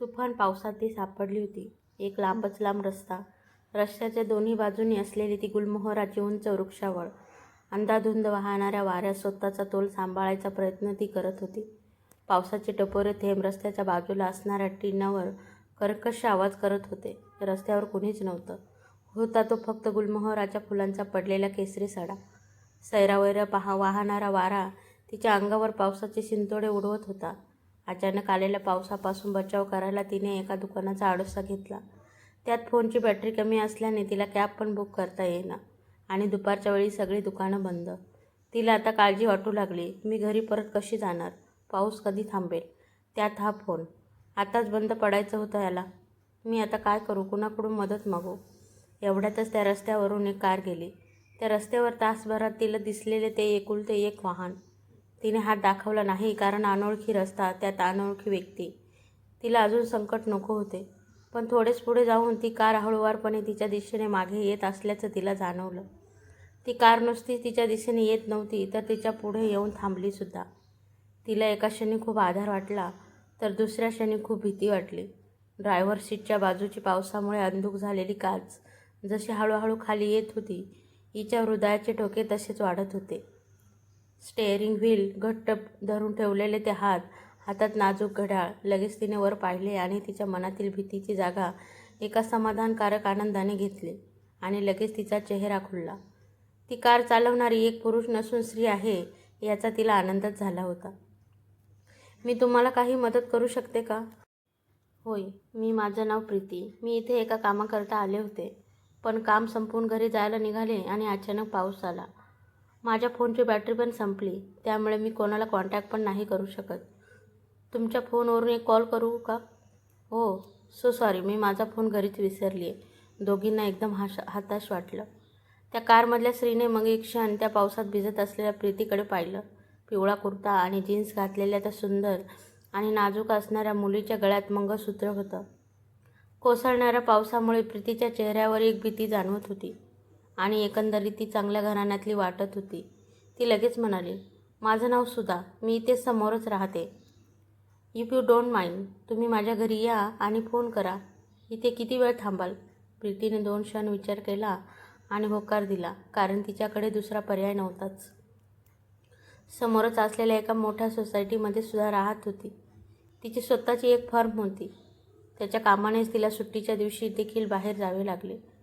तुफान पावसात ती सापडली होती. एक लांबच लांब रस्ता. रस्त्याच्या दोन्ही बाजूनी असलेली ती गुलमोहराची उंच वृक्षावळ. अंधाधुंद वाहणाऱ्या वाऱ्यात स्वतःचा तोल सांभाळायचा प्रयत्न ती करत होती. पावसाचे टपोरे थेंब रस्त्याच्या बाजूला असणाऱ्या टिनावर कर्कश आवाज करत होते. रस्त्यावर कुणीच नव्हतं. होता तो फक्त गुलमोहराच्या फुलांचा पडलेला केसरी सडा. सैरावैरा पहा वाहणारा वारा तिच्या अंगावर पावसाचे शिंतोडे उडवत होता. अचानक आलेल्या पावसापासून बचाव करायला तिने एका दुकानाचा आडोसा घेतला. त्यात फोनची बॅटरी कमी असल्याने तिला कॅब पण बुक करता येईना आणि दुपारच्या वेळी सगळी दुकानं बंद. तिला आता काळजी वाटू लागली. मी घरी परत कशी जाणार? पाऊस कधी थांबेल? त्यात हा फोन. आताच बंद पडायचं होतं याला. मी आता काय करू? कुणाकडून मदत मागू? एवढ्यातच त्या रस्त्यावरून एक कार गेली. त्या रस्त्यावर तासभरात तिला दिसलेले ते एकुलते एक वाहन. तिने हात दाखवला नाही कारण अनोळखी रस्ता त्यात अनोळखी व्यक्ती. तिला अजून संकट नको होते. पण थोडेच पुढे जाऊन ती कार हळूवारपणे तिच्या दिशेने मागे येत असल्याचं तिला जाणवलं. ती कार नुसती तिच्या दिशेने येत नव्हती तर तिच्या पुढे येऊन थांबलीसुद्धा तिला एका क्षणी खूप आधार वाटला तर दुसऱ्या क्षणी खूप भीती वाटली. ड्रायव्हर सीटच्या बाजूची पावसामुळे अंधूक झालेली काच जशी हळूहळू खाली येत होती हिच्या हृदयाचे ठोके तसेच वाढत होते. स्टेअरिंग व्हील घट्ट धरून ठेवलेले ते हात हातात नाजूक घड्याळ लगेच तिने वर पाहिले आणि तिच्या मनातील भीतीची जागा एका समाधानकारक आनंदाने घेतली आणि लगेच तिचा चेहरा खुलला. ती कार चालवणारी एक पुरुष नसून स्त्री आहे याचा तिला आनंदच झाला होता. मी तुम्हाला काही मदत करू शकते का? होय मी माझं नाव प्रीती. मी इथे एका कामाकरता आले होते. पण काम संपून घरी जायला निघाले आणि अचानक पाऊस आला. माझ्या फोनची बॅटरी पण संपली. त्यामुळे मी कोणाला कॉन्टॅक्ट पण नाही करू शकत. तुमच्या फोनवरून एक कॉल करू का? हो. सो सॉरी मी माझा फोन घरीच विसरली आहे दोघींना एकदम हाश हताश वाटलं. त्या कारमधल्या स्त्रीने मग एक क्षण त्या पावसात भिजत असलेल्या प्रीतीकडे पाहिलं. पिवळा कुर्ता आणि जीन्स घातलेल्या त्या सुंदर आणि नाजूक असणाऱ्या मुलीच्या गळ्यात मंगळसूत्र होतं. कोसळणाऱ्या पावसामुळे प्रीतीच्या चेहऱ्यावर एक भीती जाणवत होती. आणि एकंदरीत ती चांगल्या घराण्यातली वाटत होती. ती लगेच म्हणाली माझं नाव सुधा. मी इथे समोरच राहते. इफ यू डोंट माइंड तुम्ही माझ्या घरी या आणि फोन करा. इथे किती वेळ थांबाल? प्रीतीने दोन क्षण विचार केला आणि होकार दिला कारण तिच्याकडे दुसरा पर्याय नव्हताच. समोरच असलेल्या एका मोठ्या सोसायटीमध्ये सुद्धा राहत होती. तिची स्वतःची एक फर्म होती. त्याच्या कामानेच तिला सुट्टीच्या दिवशी देखील बाहेर जावे लागले.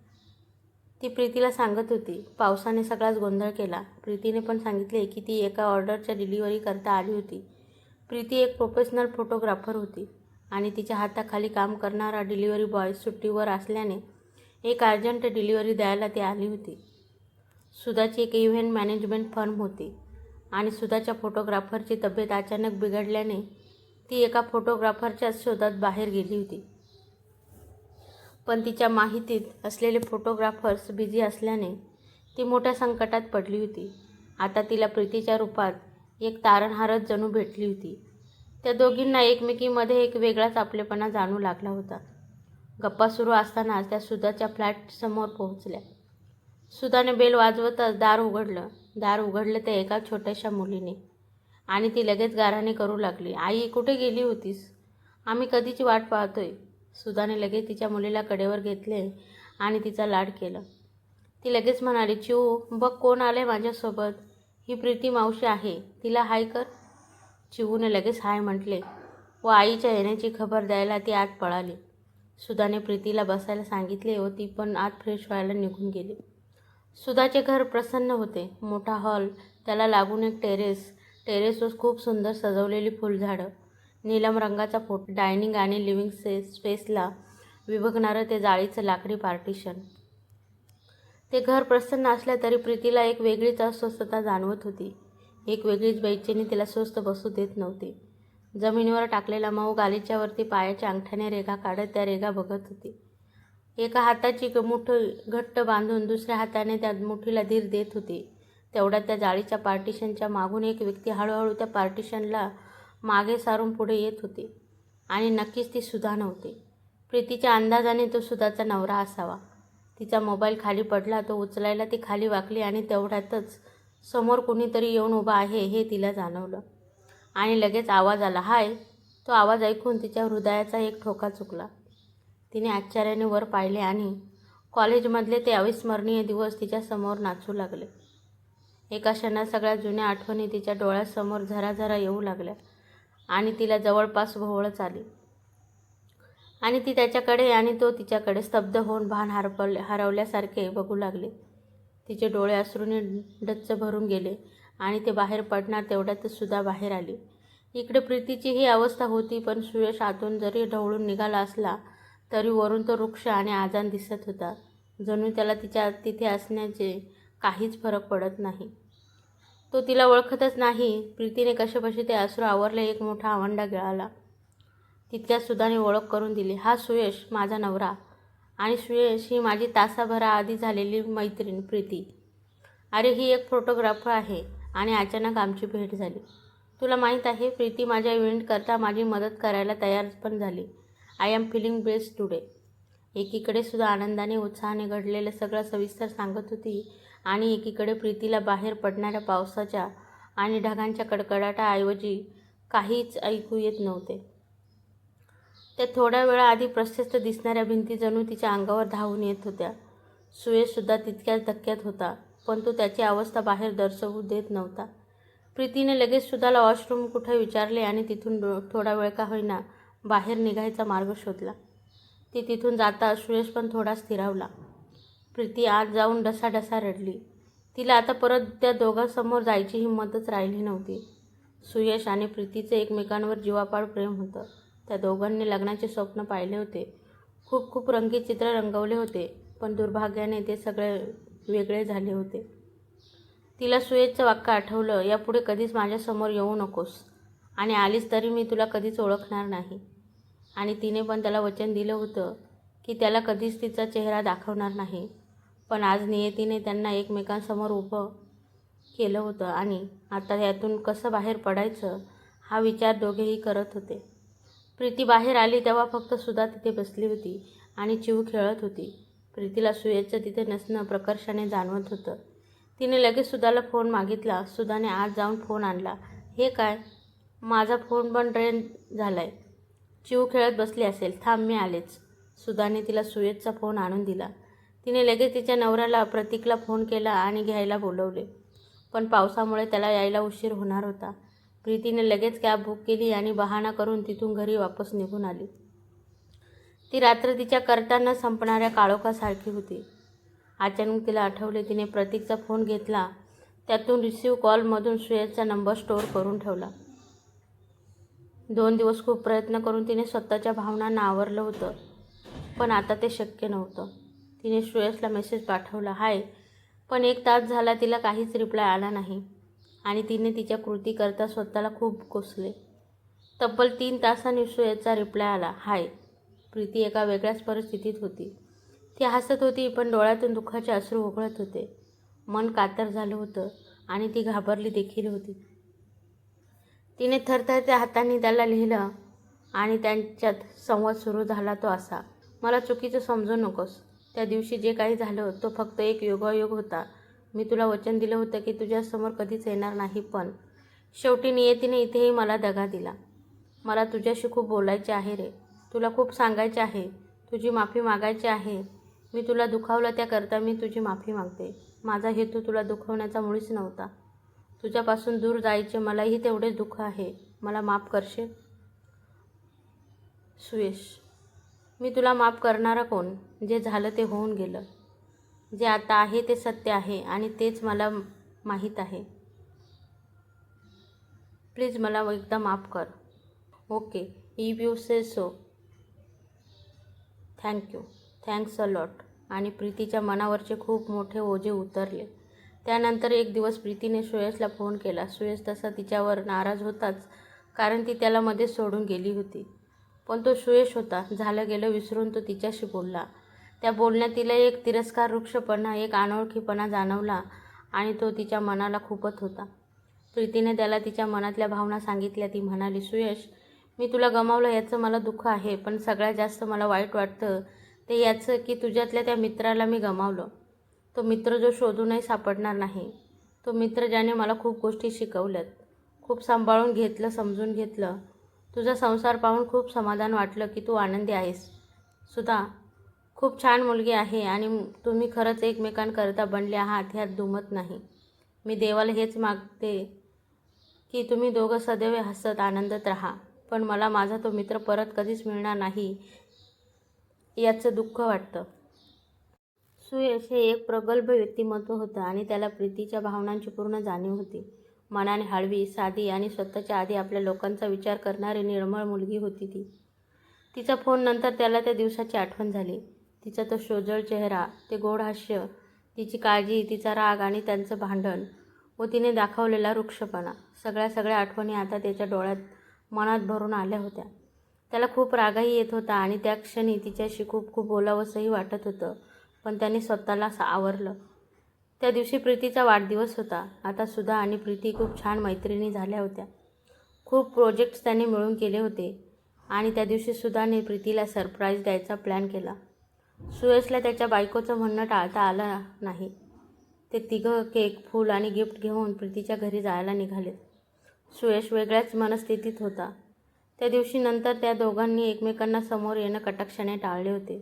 ती प्रीतीला सांगत होती. पावसाने सगळाच गोंधळ केला. प्रीतीने पण सांगितले की ती एका ऑर्डरच्या डिलिव्हरी करता आली होती. प्रीती एक प्रोफेशनल फोटोग्राफर होती आणि तिच्या हाताखाली काम करणारा डिलिव्हरी बॉय सुट्टीवर असल्याने एक अर्जंट डिलिव्हरी द्यायला ती आली होती. सुधाची एक इव्हेंट मॅनेजमेंट फर्म होती आणि सुधाच्या फोटोग्राफरची तब्येत अचानक बिघडल्याने ती एका फोटोग्राफरच्या शोधात बाहेर गेली होती. पण तिच्या माहितीत असलेले फोटोग्राफर्स बिझी असल्याने ती मोठ्या संकटात पडली होती. आता तिला प्रीतीच्या रूपात एक तारणहारच जणू भेटली होती. त्या दोघींना एकमेकीमध्ये एक वेगळाच आपलेपणा जाणू लागला होता. गप्पा सुरू असतानाच त्या सुधाच्या फ्लॅटसमोर पोहोचल्या. सुधाने बेल वाजवतच दार उघडलं. दार उघडलं त्या एका छोट्याशा मुलीने. आणि ती लगेच गाराने करू लागली. आई कुठे गेली होतीस? आम्ही कधीची वाट पाहतोय? सुधाने लगेच तिच्या मुलीला कडेवर घेतले आणि तिचा लाड केलं. ती लगेच म्हणाली चिऊ बघ कोण आले माझ्यासोबत. ही प्रीती मावशी आहे. तिला हाय कर. चिवूने लगेच हाय म्हटले व आईच्या येण्याची खबर द्यायला ती आत पळाली. सुधाने प्रीतीला बसायला सांगितले व ती पण आत फ्रेश व्हायला निघून गेली. सुधाचे घर प्रसन्न होते. मोठा हॉल त्याला लागून एक टेरेस. टेरेसवर खूप सुंदर सजवलेली फुलझाडं. नीलम रंगाचा फोट डायनिंग आणि लिव्हिंग से स्पेसला विभागणारं ते जाळीचं लाकडी पार्टिशन. ते घर प्रसन्न असल्या तरी प्रीतीला एक वेगळीच अस्वस्थता जाणवत होती. एक वेगळीच बेचैनी तिला स्वस्थ बसू देत नव्हती. जमिनीवर टाकलेला मऊ गालीच्यावरती पायाच्या अंगठ्याने रेघा काढत त्या रेघा बघत होती. एका हाताची ग- घट्ट बांधून दुसऱ्या हाताने त्या मुठीला धीर देत होती. तेवढ्यात त्या जाळीच्या पार्टिशनच्या मागून एक व्यक्ती हळूहळू त्या पार्टिशनला मागे सारून पुढे येत होती. आणि नक्कीच ती सुधा नव्हती. प्रीतीच्या अंदाजाने तो सुधाचा नवरा असावा. तिचा मोबाईल खाली पडला तो उचलायला ती खाली वाकली आणि तेवढ्यातच समोर कुणीतरी येऊन उभा आहे हे तिला जाणवलं. आणि लगेच आवाज आला हाय. तो आवाज ऐकून तिच्या हृदयाचा एक ठोका चुकला. तिने आश्चर्याने वर पाहिले आणि कॉलेजमधले ते अविस्मरणीय दिवस तिच्यासमोर नाचू लागले. एका क्षणात सगळ्या जुन्या आठवणी तिच्या डोळ्यासमोर झराझरा येऊ लागल्या. आणि तिला जवळपास भोवळच आली. आणि ती त्याच्याकडे आणि तो तिच्याकडे स्तब्ध होऊन भान हरपले हरवल्यासारखे बघू लागले. तिचे डोळे अश्रूने डच्च भरून गेले आणि ते बाहेर पडणार तेवढ्यातच सुद्धा बाहेर आली. इकडे प्रीतीची ही अवस्था होती पण सुयश आतून जरी ढवळून निघाला असला तरी वरून तो वृक्ष आणि आजान दिसत होता. जणू त्याला तिच्या तिथे असण्याचे काहीच फरक पडत नाही. तो तिला ओळखतच नाही. प्रीतीने कशाबशी ते आसरू आवरले एक मोठा आवंडा गिळाला. तितक्यात सुधाने ओळख करून दिली. हा सुयश माझा नवरा. आणि सुयश ही माझी तासाभराआधी झालेली मैत्रीण प्रीती. अरे ही एक फोटोग्राफर आहे आणि अचानक आमची भेट झाली. तुला माहीत आहे प्रीती माझ्या इव्हेंटकरता माझी मदत करायला तयार पण झाली. I am feeling best today एकीकडे सुद्धा आनंदाने उत्साहाने घडलेलं सगळं सविस्तर सांगत होती. आणि एकीकडे प्रीतीला बाहेर पडणाऱ्या पावसाच्या आणि ढगांच्या कडकडाटाऐवजी काहीच ऐकू येत नव्हते. त्या थोड्या वेळाआधी प्रशस्त दिसणाऱ्या भिंती जणू तिच्या अंगावर धावून येत होत्या. सुयशसुद्धा तितक्याच धक्क्यात होता पण तो त्याची अवस्था बाहेर दर्शवू देत नव्हता. प्रीतीने लगेच सुद्धाला वॉशरूम कुठे विचारले आणि तिथून डो- थोडा वेळ का होईना बाहेर निघायचा मार्ग शोधला. ती तिथून जाता सुरेश पण थोडा स्थिरावला. प्रीती आत जाऊन डसाडसा रडली. तिला आता परत त्या दोघांसमोर जायची हिंमतच राहिली नव्हती. सुयश आणि प्रीतीचे एकमेकांवर जीवापाड प्रेम होतं. त्या दोघांनी लग्नाचे स्वप्न पाहिले होते. खूप खूप रंगीत चित्र रंगवले होते पण दुर्भाग्याने ते सगळे वेगळे झाले होते. तिला सुयशचं वाक्य आठवलं यापुढे कधीच माझ्यासमोर येऊ नकोस. आणि आलीस तरी मी तुला कधीच ओळखणार नाही. आणि तिने पण त्याला वचन दिलं होतं की त्याला कधीच तिचा चेहरा दाखवणार नाही. पण आज नियतीने त्यांना एकमेकांसमोर उभं केलं होतं आणि आता यातून कसं बाहेर पडायचं हा विचार दोघेही करत होते. प्रीती बाहेर आली तेव्हा फक्त सुद्धा तिथे बसली होती आणि चिव खेळत होती. प्रीतीला सुयेचं तिथे नसणं प्रकर्षाने जाणवत होतं. तिने लगेच सुधाला फोन मागितला. सुधाने आज जाऊन फोन आणला. हे काय? माझा फोन पण ड्रेन आहे चिव खेळत बसली असेल. थांब मी आलेच. सुधाने तिला सुयेतचा फोन आणून दिला. तिने लगेच तिच्या नवऱ्याला प्रतीकला फोन केला आणि घ्यायला बोलवले. पण पावसामुळे त्याला यायला उशीर होणार होता. प्रीतीने लगेच कॅब बुक केली आणि बहाणा करून तिथून घरी वापस निघून आली. ती रात्र तिच्या करताना संपणाऱ्या काळोखासारखी होती. अचानक तिला आठवले तिने प्रतीकचा फोन घेतला. त्यातून रिसिव्ह कॉलमधून सुयशचा नंबर स्टोअर करून ठेवला. दोन दिवस खूप प्रयत्न करून तिने स्वतःच्या भावनांना आवरलं होतं. पण आता ते शक्य नव्हतं. तिने श्रेयसला मेसेज पाठवला हाय. पण एक तास झाला तिला काहीच रिप्लाय आला नाही आणि तिने तिच्या कृती करता स्वतःला खूप कोसले. तब्बल तीन तासांनी श्रेयसचा रिप्लाय आला हाय. प्रीती एका वेगळ्याच परिस्थितीत होती. ती हसत होती पण डोळ्यातून दुःखाचे अश्रू ओघळत होते. मन कातर झालं होतं आणि ती घाबरली देखील होती. तिने थरथरत्या हातांनी त्याला लिहिलं आणि त्यांच्यात संवाद सुरू झाला तो असा मला चुकीचं समजू नकोस. त्या दिवशी जे काही झालं तो फक्त एक योगायोग होता. मी तुला वचन दिलं होतं की तुझ्यासमोर कधीच येणार नाही पण शेवटी नियतीने इथेही मला दगा दिला. मला तुझ्याशी खूप बोलायचे आहे रे. तुला खूप सांगायचे आहे. तुझी माफी मागायची आहे. मी तुला दुखावलं त्याकरता मी तुझी माफी मागते. माझा हेतू तुला दुखवण्याचा मुळीच नव्हता. तुझ्यापासून दूर जायचे मलाही तेवढेच दुःख आहे. मला माफ करशील? सुयश मी तुला माफ करणारा कोण? जे झालं ते होऊन गेलं. जे आता आहे ते सत्य आहे आणि तेच मला माहीत आहे. प्लीज मला एकदा माफ कर. Okay. If you say so. Thank you thanks a lot. आणि प्रीतीच्या मनावरचे खूप मोठे ओझे उतरले. त्यानंतर एक दिवस प्रीतीने सुयशला फोन केला. सुयश तसा तिच्यावर नाराज होताच कारण ती त्याला मध्येच सोडून गेली होती. पण तो सुयश होता. झालं गेलं विसरून तो तिच्याशी बोलला. त्या बोलण्यात तिला एक तिरस्कार वृक्षपणा एक अनोळखीपणा जाणवला आणि तो तिच्या मनाला खूपच होता. प्रीतीने त्याला तिच्या मनातल्या भावना सांगितल्या. ती म्हणाली सुयश मी तुला गमावलं याचं मला दुःख आहे पण सगळ्यात जास्त मला वाईट वाटतं ते याचं की तुझ्यातल्या त्या मित्राला मी गमावलं. तो मित्र जो शोधूनही सापडणार नाही. तो मित्र ज्याने मला खूप गोष्टी शिकवल्यात खूप सांभाळून घेतलं समजून घेतलं. तुझा संसार पाहून खूप समाधान वाटलं की तू आनंदी आहेस. सुद्धा खूप छान मुलगी आहे आणि तुम्ही खरंच एकमेकांकरिता बनले आहात ह्यात दुमत नाही. मी देवाला हेच मागते की तुम्ही दोघं सदैव हसत आनंदात राहा. पण मला माझा तो मित्र परत कधीच मिळणार नाही याचं दुःख वाटतं. सुयश हे एक प्रगल्भ व्यक्तिमत्व होतं आणि त्याला प्रीतीच्या भावनांची पूर्ण जाणीव होती. मनाने हळवी साधी आणि स्वतःच्या आधी आपल्या लोकांचा विचार करणारी निर्मळ मुलगी होती ती. तिचा फोन नंतर त्याला त्या दिवसाची आठवण झाली. तिचा तो शोजळ चेहरा ते गोड हास्य तिची काळजी तिचा राग आणि त्यांचं भांडण व तिने दाखवलेला वृक्षपणा सगळ्या सगळ्या आठवणी आता त्याच्या डोळ्यात मनात भरून आल्या होत्या. त्याला खूप रागही येत होता आणि त्या क्षणी तिच्याशी खूप खूप बोलावंसंही वाटत होतं पण त्याने स्वतःला आवरलं. त्या दिवशी प्रीतीचा वाढदिवस होता. आता सुधा आणि प्रीती खूप छान मैत्रिणी झाल्या होत्या. खूप प्रोजेक्ट्स त्याने मिळून केले होते आणि त्या दिवशी सुधाने प्रीतीला सरप्राईज द्यायचा प्लॅन केला. सुयशला त्याच्या बायकोचं म्हणणं टाळता आलं नाही. ते तिघं केक फूल आणि गिफ्ट घेऊन प्रीतीच्या घरी जायला निघाले सुयश वेगळ्याच मनस्थितीत होता. त्या दिवशी नंतर त्या दोघांनी एकमेकांना समोर येणं कटाक्षाने टाळले होते.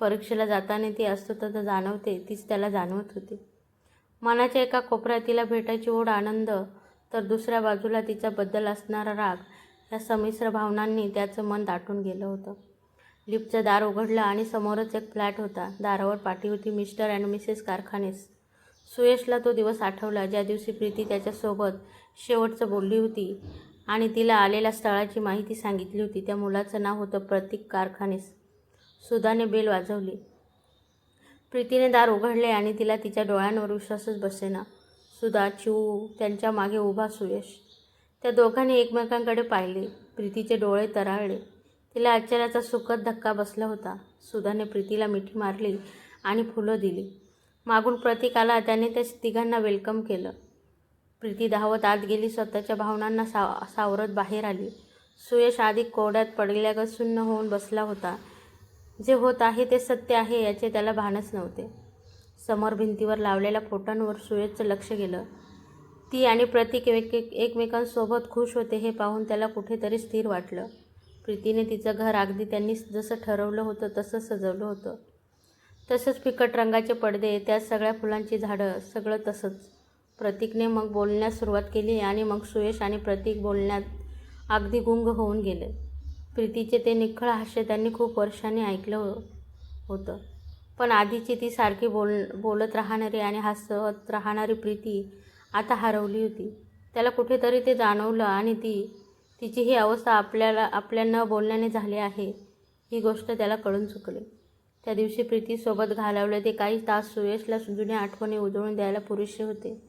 परीक्षेला जाताना ती तर जाणवते तीच त्याला जाणवत होती. मनाच्या एका कोपऱ्यात तिला भेटायची ओढ आनंद तर दुसऱ्या बाजूला तिच्याबद्दल असणारा राग या संमिश्र भावनांनी त्याचं मन दाटून गेलं होतं. लिफ्टचं दार उघडलं आणि समोरच एक फ्लॅट होता. दारावर पाठी होती मिस्टर अँड मिसेस कारखानेस. सुयशला तो दिवस आठवला ज्या दिवशी प्रीती त्याच्यासोबत शेवटचं बोलली होती आणि तिला आलेल्या स्थळाची माहिती सांगितली होती त्या मुलाचं नाव होतं प्रतीक कारखानेस. सुधाने बेल वाजवली. प्रीतीने दार उघडले आणि तिला तिच्या डोळ्यांवर विश्वासच बसेना. सुधा चिऊ त्यांच्या मागे उभा सुयश. त्या दोघांनी एकमेकांकडे पाहिले. प्रीतीचे डोळे तराळले. तिला आश्चर्याचा सुखद धक्का बसला होता. सुधाने प्रीतीला मिठी मारली आणि फुलं दिली. मागून प्रतीक आला त्याने त्या तिघांना वेलकम केलं. प्रीती धावत आत गेली स्वतःच्या भावनांना साव सावरत बाहेर आली. सुयश आधी कोड्यात पडलेल्या सुन्न होऊन बसला होता. जे होत आहे ते सत्य आहे याचे त्याला भानच नव्हते. समोर भिंतीवर लावलेल्या फोटोंवर सुयशचं लक्ष गेलं. ती आणि प्रतीक एक एकमेकांसोबत खुश होते हे पाहून त्याला कुठेतरी स्थिर वाटलं. प्रीतीने तिचं घर अगदी त्यांनी जसं ठरवलं होतं तसं सजवलं होतं. तसंच फिकट रंगाचे पडदे त्यात सगळ्या फुलांची झाडं सगळं तसंच. प्रतीकने मग बोलण्यास सुरुवात केली आणि मग सुयश आणि प्रतीक बोलण्यात अगदी गुंग होऊन गेले. प्रीतीचे ते निखळ हास्य त्यांनी खूप वर्षांनी ऐकलं हो- होतं. पण आधीची ती सारखी बोल बोलत राहणारी आणि हसत राहणारी प्रीती आता हरवली होती. त्याला कुठेतरी ते जाणवलं आणि ती तिची ही अवस्था आपल्याला आपल्या न बोलण्याने झाली आहे ही गोष्ट त्याला कळून चुकली. त्या दिवशी प्रीतीसोबत घालवले ते काही तास सुयशला जुन्या आठवणी उजळून द्यायला पुरेसे होते.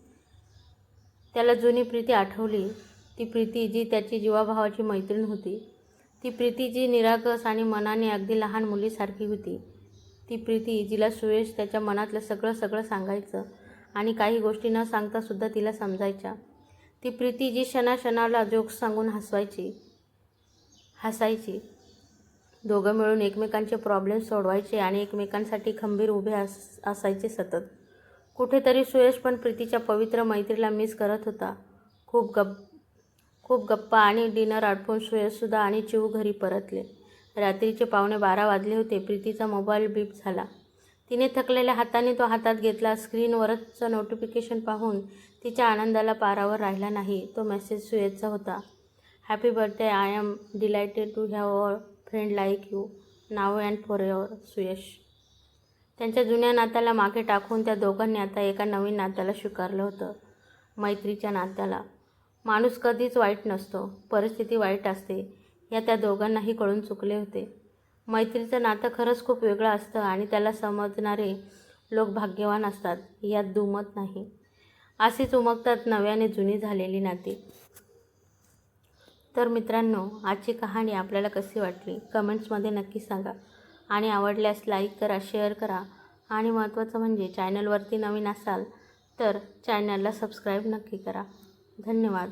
त्याला जुनी प्रीती आठवली. ती प्रीती जी त्याची जीवाभावाची मैत्रीण होती. ती प्रीती जी निरागस आणि मनाने अगदी लहान मुलीसारखी होती. ती प्रीती जिला सुयश त्याच्या मनातलं सगळं सगळं सांगायचं आणि काही गोष्टी न सांगतासुद्धा तिला समजायच्या. ती प्रीती जी क्षणाक्षणाला जोक सांगून हसवायची. हसायची. दोघं मिळून एकमेकांचे प्रॉब्लेम सोडवायचे आणि एकमेकांसाठी खंबीर उभे अस असायचे सतत. कुठेतरी सुयश पण प्रीतीच्या पवित्र मैत्रीला मिस करत होता. खूप गप खूप गप्पा आणि डिनर आटपून सुयशसुद्धा आणि चिऊ घरी परतले. रात्रीचे पावणे बारा वाजले होते. प्रीतीचा मोबाईल बीप झाला. तिने थकलेल्या हाताने तो हातात घेतला स्क्रीनवरचं नोटिफिकेशन पाहून तिच्या आनंदाला पारावर राहिला नाही. तो मेसेज सुयशचा होता. Happy birthday I am delighted to have our friend like you now and for your Suyash त्यांच्या जुन्या नात्याला मागे टाकून त्या दोघांनी आता एका नवीन नात्याला स्वीकारलं होतं मैत्रीच्या नात्याला. माणूस कधीच वाईट नसतो परिस्थिती वाईट असते या त्या दोघांनाही कळून चुकले होते. मैत्रीचं नातं खरंच खूप वेगळं असतं आणि त्याला समजणारे लोक भाग्यवान असतात यात दुमत नाही. असेच उमगतात नव्याने जुनी झालेली नाती. तर मित्रांनो आजची कहाणी आपल्याला कशी वाटली? कमेंट्समध्ये नक्की सांगा. आणि आवडल्यास लाईक करा शेअर करा. आणि महत्त्वाचं म्हणजे चॅनलवरती नवीन असाल तर चॅनलला सबस्क्राईब नक्की करा. धन्यवाद.